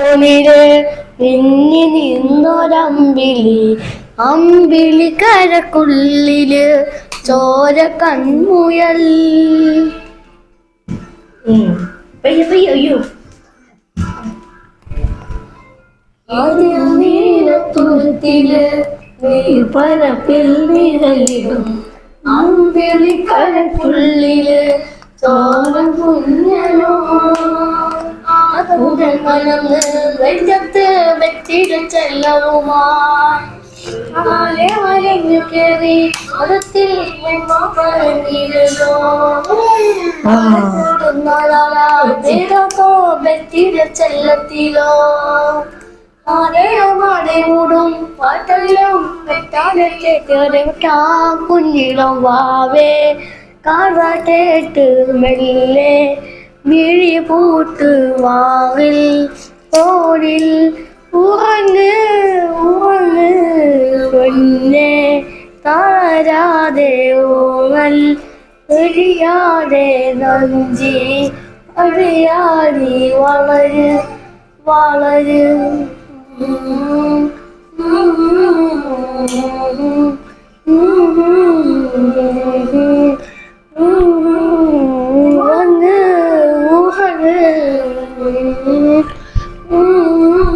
ഓണിൽ നിന്നി നിന്നൊരമ്പിളി അമ്പിളി കരക്കുള്ളിൽ ചോര കൺമുയൽ. നീലത്തുരുത്തിൽ നീർപ്പരപ്പിൽ നിഴലിടും. അമ്പിളി കരക്കുള്ളിൽ ചോര உங்கள் மனம் வெஞ்சத்து வெற்றிடம் செல்லவுமாய் ஆலே வரைந்து கேள்வி மதத்தில் வெண்மா பழங்கிருதோ நாளாளா வேதத்தோ வெற்றிட செல்லத்திலோ? ஆரேடம் அடைவுடும் பாட்டெல்லாம் வெட்டாடத்தை தேடிவிட்டா குஞ்சிடம் வாவே. கார்வாட்டேட்டு மெல்லே വിഴിപൂട്ട് വാവിൽ ഓടിൽ ഉറങ്ങ് ഉറങ്ങ് പൊന്നെ താരാതെ ഓങ്ങൽ ഒഴിയാതെ നഞ്ചി അഴിയാതെ വളര് വളര് Mm-hmm. Mm-hmm.